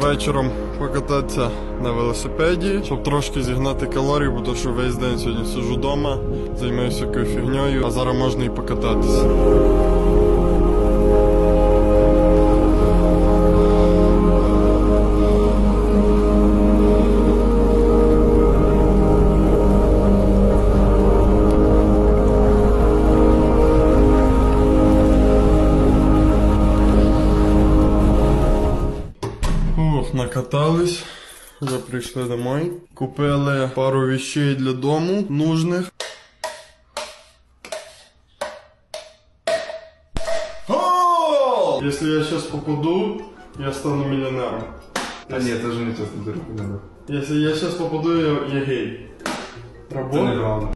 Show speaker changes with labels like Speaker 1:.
Speaker 1: вечором покататися на велосипеді, щоб трошки зігнати калорії, бо то що весь день сьогодні сижу вдома, займаюся якою фігньою, а зараз можна і покататися. Накатались. Вже прийшли домой. Купили пару вещей для дому нужних. Гол! Если я сейчас попаду, я стану миллионером.
Speaker 2: А ні, це вже не не дав.
Speaker 1: Если я сейчас попаду, я, я гей. Работа?